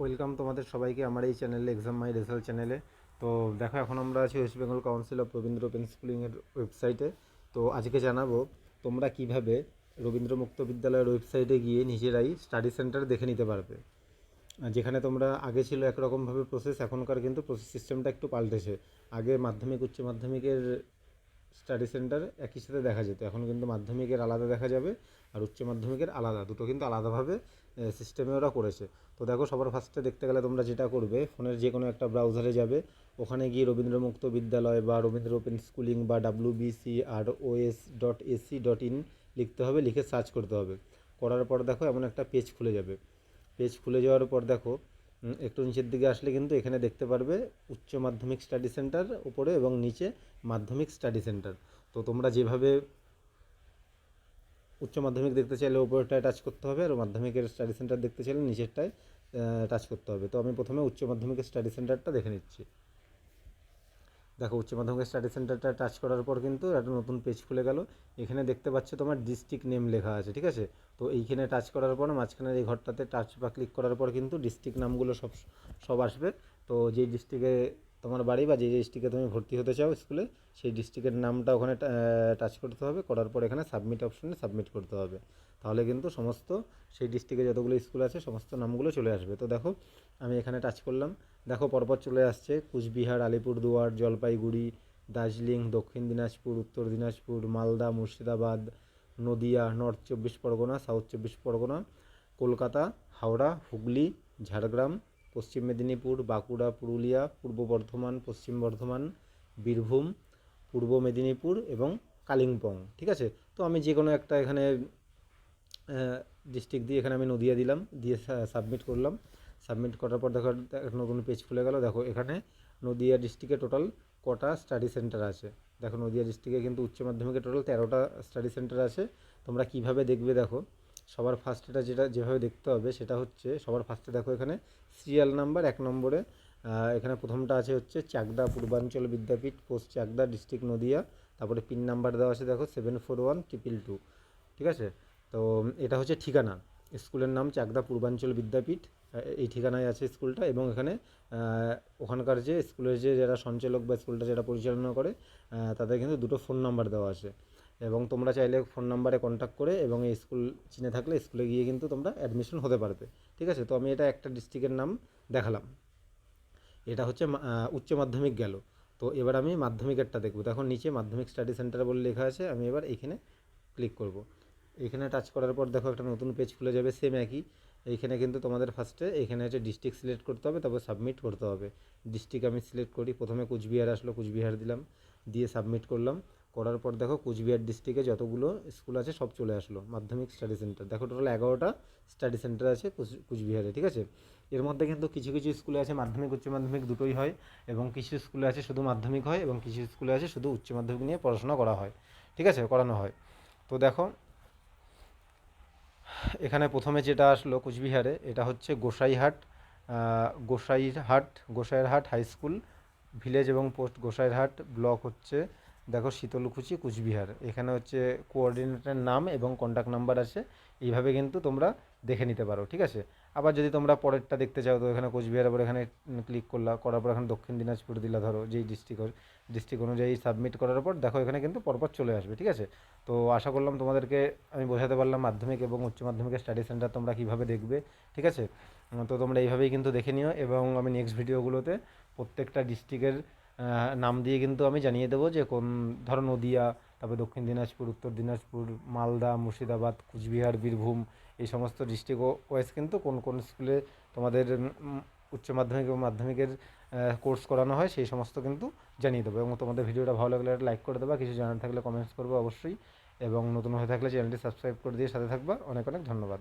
Welcome তোমাদের সবাইকে আমার এই চ্যানেলে এক্সাম মাই রেজাল্ট চ্যানেলে তো দেখো, এখন আমরা আছি West Bengal council of Rabindra open স্কুলিংয়ের ওয়েবসাইটে তো আজকে জানাব, তোমরা কীভাবে রবীন্দ্র মুক্ত বিদ্যালয়ের ওয়েবসাইটে গিয়ে নিজেরাই স্টাডি সেন্টার দেখে নিতে পারবে। যেখানে তোমরা, আগে ছিল একরকমভাবে প্রসেস এখনকার কিন্তু প্রসেস সিস্টেমটা একটু পাল্টেছে। আগে মাধ্যমিক, উচ্চ মাধ্যমিকের স্টাডি সেন্টার একই সাথে দেখা যেত। এখন কিন্তু মাধ্যমিকের আলাদা দেখা যাবে আর উচ্চ মাধ্যমিকের আলাদা। দুটো কিন্তু আলাদাভাবে সিস্টেমে ওরা করেছে। তো দেখো সবার ফার্স্টে দেখতে গেলে তোমরা যেটা করবে ফোনের যে কোনো একটা ব্রাউজারে যাবে। ওখানে গিয়ে রবীন্দ্র মুক্ত বিদ্যালয় বা রবীন্দ্র ওপেন স্কুলিং বা W BC R OS dot AC dot in লিখতে হবে, লিখে সার্চ করতে হবে। করার পর দেখো এমন একটা পেজ খুলে যাবে। পেজ খুলে যাওয়ার পর দেখো একটু নিচের দিকে আসলে কিন্তু এখানে দেখতে পারবে উচ্চ মাধ্যমিক স্টাডি সেন্টার উপরে এবং নিচে মাধ্যমিক স্টাডি সেন্টার তো তোমরা যেভাবে উচ্চ মাধ্যমিক দেখতে চাইলে উপরটায় টাচ করতে হবে আর মাধ্যমিকের স্টাডি সেন্টার দেখতে চাইলে নিচেরটায় টাচ করতে হবে। তো আমি প্রথমে উচ্চ মাধ্যমিকের স্টাডি সেন্টারটা দেখে নিচ্ছি। দেখো, উচ্চ মাধ্যমিক স্টাডি সেন্টারটা টাচ করার পর কিন্তু একটা নতুন পেজ খুলে গেল। এখানে দেখতে পাচ্ছ তোমার ডিস্ট্রিক্ট নেম লেখা আছে, ঠিক আছে? তো এইখানে টাচ করার পর, মাঝখানের এই ঘরটাতে টাচ বা ক্লিক করার পর কিন্তু ডিস্ট্রিক্ট নামগুলো সব সব আসবে। তো যেই ডিস্ট্রিক্টে তোমার বাড়ি বা যে ডিস্ট্রিক্টে তুমি ভর্তি হতে চাও স্কুলে সেই ডিস্ট্রিক্টের নামটা ওখানে টাচ করতে হবে। করার পর এখানে সাবমিট অপশনে সাবমিট করতে হবে। তাহলে কিন্তু সমস্ত, সেই ডিস্ট্রিক্টে যতগুলো স্কুল আছে, সমস্ত নামগুলো চলে আসবে। তো দেখো, আমি এখানে টাচ করলাম। দেখো, পরপর চলে আসছে কুচবিহার, আলিপুরদুয়ার, জলপাইগুড়ি, দার্জিলিং, দক্ষিণ দিনাজপুর, উত্তর দিনাজপুর, মালদা, মুর্শিদাবাদ, নদিয়া, নর্থ চব্বিশ পরগনা, সাউথ চব্বিশ পরগনা, কলকাতা, হাওড়া, হুগলি, ঝাড়গ্রাম, পশ্চিম মেদিনীপুর, বাঁকুড়া, পুরুলিয়া, পূর্ব বর্ধমান, পশ্চিম বর্ধমান, বীরভূম, পূর্ব মেদিনীপুর এবং কালিম্পং, ঠিক আছে? তো আমি যে কোনো একটা এখানে ডিস্ট্রিক্ট দিয়ে এখানে আমি নদিয়া দিলাম, দিয়ে সাবমিট করলাম। সাবমিট করার পর দেখো নতুন পেজ খুলে গেল। দেখো এখানে নদিয়া ডিস্ট্রিক্টে টোটাল কটা স্টাডি সেন্টার আছে। দেখো নদিয়া ডিস্ট্রিক্টে কিন্তু উচ্চ মাধ্যমিকে টোটাল তেরোটা স্টাডি সেন্টার আছে। তোমরা কীভাবে দেখবে দেখো, সবার ফার্স্টেটা যেটা, যেভাবে দেখতে হবে সেটা হচ্ছে, সবার ফার্স্টে দেখো এখানে সিরিয়াল নাম্বার এক নম্বরে এখানে প্রথমটা আছে হচ্ছে চাকদা পূর্বাঞ্চল বিদ্যাপীঠ পোস্ট চাকদা ডিস্ট্রিক্ট নদিয়া, তারপরে পিন নাম্বার দেওয়া আছে দেখো seven four one triple two ঠিক আছে? তো এটা হচ্ছে ঠিকানা। স্কুলের নাম চাকদা পূর্বাঞ্চল বিদ্যাপীঠ। এই ঠিকানায় আছে স্কুলটা এবং এখানে ওখানকার যে স্কুলের যে যারা সঞ্চালক বা স্কুলটা যারা পরিচালনা করে তাদের কিন্তু দুটো ফোন নাম্বার দেওয়া আছে। এবং তোমরা চাইলে ফোন নাম্বারে কন্ট্যাক্ট করে এবং এই স্কুল চিনে থাকলে স্কুলে গিয়ে কিন্তু তোমরা অ্যাডমিশন হতে পারবে। ঠিক আছে? তো আমি এটা একটা ডিস্ট্রিক্টের নাম দেখালাম। এটা হচ্ছে উচ্চ মাধ্যমিক গেল। তো এবার আমি মাধ্যমিকেরটা দেখব। তখন নিচে মাধ্যমিক স্টাডি সেন্টার বলে লেখা আছে। আমি এবার এইখানে ক্লিক করব। এইখানে টাচ করার পর দেখো একটা নতুন পেজ খুলে যাবে সেম একই। এইখানে কিন্তু তোমাদের ফার্স্টে এইখানে হচ্ছে ডিস্ট্রিক্ট সিলেক্ট করতে হবে, তারপর সাবমিট করতে হবে। ডিস্ট্রিক্ট আমি সিলেক্ট করি, প্রথমে কুচবিহার আসলো, কুচবিহার দিলাম, দিয়ে সাবমিট করলাম। করার পর দেখো কুচবিহার ডিস্ট্রিক্টে যতগুলো স্কুল আছে সব চলে আসলো, মাধ্যমিক স্টাডি সেন্টার দেখো টোটাল এগারোটা স্টাডি সেন্টার আছে কুচ- কুচবিহারে, ঠিক আছে? এর মধ্যে কিন্তু কিছু কিছু স্কুলে আছে মাধ্যমিক, উচ্চ মাধ্যমিক দুটোই হয় এবং কিছু স্কুলে আছে শুধু মাধ্যমিক হয় এবং কিছু স্কুলে আছে শুধু উচ্চ মাধ্যমিক নিয়ে পড়াশোনা করা হয়, ঠিক আছে? করানো হয়। তো দেখো এখানে প্রথমে যেটা আসলো কুচবিহারে, এটা হচ্ছে Gosaihat Gosairhat Gosairhat high school, village এবং পোস্ট গোসাইরহাট ব্লক হচ্ছে, দেখো শীতলকুচি, কুচবিহার। এখানে হচ্ছে কোঅর্ডিনেটরের নাম এবং কন্ট্যাক্ট নাম্বার আছে, এইভাবে কিন্তু তোমরা দেখে নিতে পারো, ঠিক আছে? আবার যদি তোমরা পরেরটা দেখতে চাও তো এখানে কোচবিহার আবার এখানে ক্লিক করলা, করার পর এখানে দক্ষিণ দিনাজপুর দিলা ধরো, যেই ডিস্ট্রিক্ট ডিস্ট্রিক্ট অনুযায়ী সাবমিট করার পর দেখো এখানে কিন্তু পরপর চলে আসবে, ঠিক আছে? তো আশা করলাম তোমাদেরকে আমি বোঝাতে পারলাম মাধ্যমিক এবং উচ্চ মাধ্যমিকের স্টাডি সেন্টার তোমরা কীভাবে দেখবে, ঠিক আছে? তো তোমরা এইভাবেই কিন্তু দেখে নিও এবং আমি নেক্সট ভিডিওগুলোতে প্রত্যেকটা ডিস্ট্রিক্টের নাম দিয়ে কিন্তু আমি জানিয়ে দেবো যে কোন, ধরো নদিয়া তারপর দক্ষিণ দিনাজপুর, উত্তর দিনাজপুর, মালদা, মুর্শিদাবাদ, কুচবিহার, বীরভূম এই সমস্ত ডিস্ট্রিক্ট ওয়াইজ কিন্তু কোন কোন স্কুলে তোমাদের উচ্চ মাধ্যমিক এবং মাধ্যমিকের কোর্স করানো হয় সেই সমস্ত কিন্তু জানিয়ে দেবো এবং তোমাদের ভিডিওটা ভালো লাগলে লাইক করে দেবা। কিছু জানার থাকলে কমেন্টস করব অবশ্যই এবং নতুন হয়ে থাকলে চ্যানেলটি সাবস্ক্রাইব করে দিয়ে সাথে থাকবা। অনেক অনেক ধন্যবাদ।